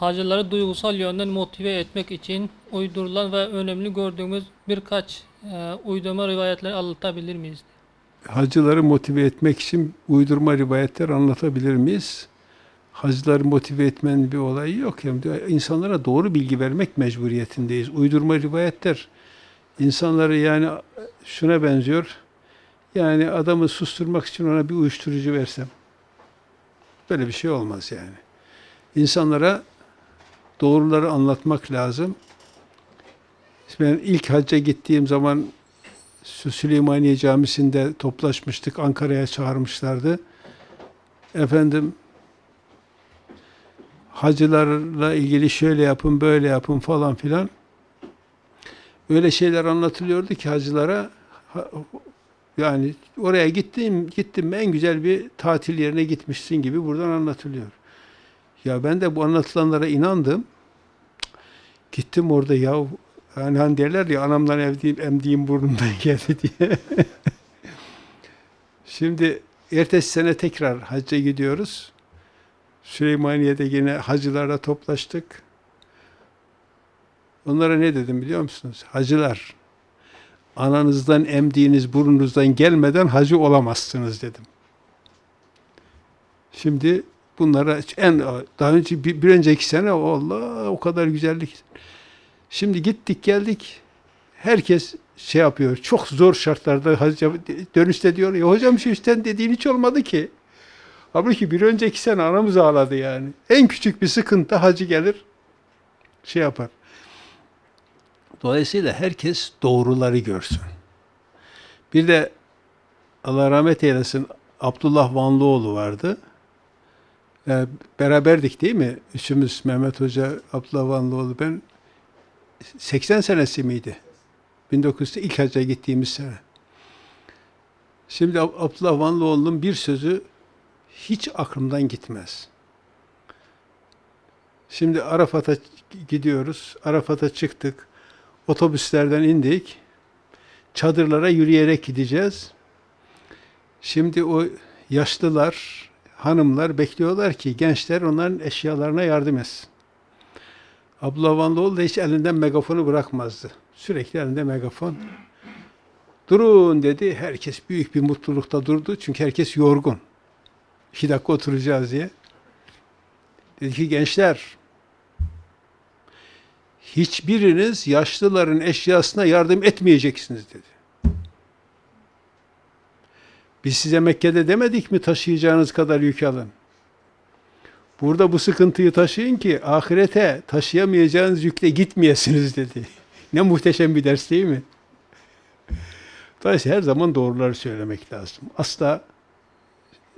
hacıları duygusal yönden motive etmek için uydurulan ve önemli gördüğümüz birkaç e, uydurma rivayetleri anlatabilir miyiz? Hacıları motive etmek için uydurma rivayetler anlatabilir miyiz? Hacıları motive etmenin bir olayı yok. Yani insanlara doğru bilgi vermek mecburiyetindeyiz. Uydurma rivayetler insanları yani şuna benziyor. Yani adamı susturmak için ona bir uyuşturucu versem. Böyle bir şey olmaz yani. İnsanlara doğruları anlatmak lazım. Ben ilk hacca gittiğim zaman Sü- Süleymaniye Camisi'nde toplaşmıştık. Ankara'ya çağırmışlardı. Efendim hacılarla ilgili şöyle yapın, böyle yapın falan filan. Öyle şeyler anlatılıyordu ki hacılara ha- yani oraya gittim, gittim en güzel bir tatil yerine gitmişsin gibi buradan anlatılıyor. Ya ben de bu anlatılanlara inandım. Gittim orada ya yani hani derler ya anamdan evdiğim, emdiğim burnumdan geldi diye. Şimdi ertesi sene tekrar hacca gidiyoruz. Süleymaniye'de yine hacılarla toplaştık. Onlara ne dedim biliyor musunuz? Hacılar, ananızdan emdiğiniz burnunuzdan gelmeden hacı olamazsınız dedim. Şimdi bunlara en daha önce bir, bir önceki sene Allah o kadar güzellik. Şimdi gittik geldik. Herkes şey yapıyor. Çok zor şartlarda hacca dönüşte diyor ya hocam şu işten dediğin hiç olmadı ki. Halbuki bir önceki sene anamız ağladı yani. En küçük bir sıkıntı hacı gelir şey yapar. Dolayısıyla herkes doğruları görsün. Bir de Allah rahmet eylesin Abdullah Vanlıoğlu vardı. Ee, beraberdik değil mi? Üçümüz Mehmet Hoca, Abdullah Vanlıoğlu ben 80 senesi miydi? 1900'te ilk hacca gittiğimiz sene. Şimdi Ab- Abdullah Vanlıoğlu'nun bir sözü hiç aklımdan gitmez. Şimdi Arafat'a gidiyoruz. Arafat'a çıktık. Otobüslerden indik. Çadırlara yürüyerek gideceğiz. Şimdi o yaşlılar, hanımlar bekliyorlar ki gençler onların eşyalarına yardım etsin. Abdullah Vanlıoğlu da hiç elinden megafonu bırakmazdı. Sürekli elinde megafon. Durun dedi. Herkes büyük bir mutlulukta durdu. Çünkü herkes yorgun. İki dakika oturacağız diye. Dedi ki gençler hiçbiriniz yaşlıların eşyasına yardım etmeyeceksiniz dedi. Biz size Mekke'de demedik mi taşıyacağınız kadar yük alın. Burada bu sıkıntıyı taşıyın ki ahirete taşıyamayacağınız yükle gitmeyesiniz dedi. Ne muhteşem bir ders değil mi? Dolayısıyla her zaman doğruları söylemek lazım. Asla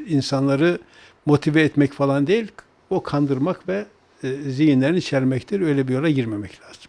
insanları motive etmek falan değil, o kandırmak ve e, zihinlerini çelmektir. Öyle bir yola girmemek lazım.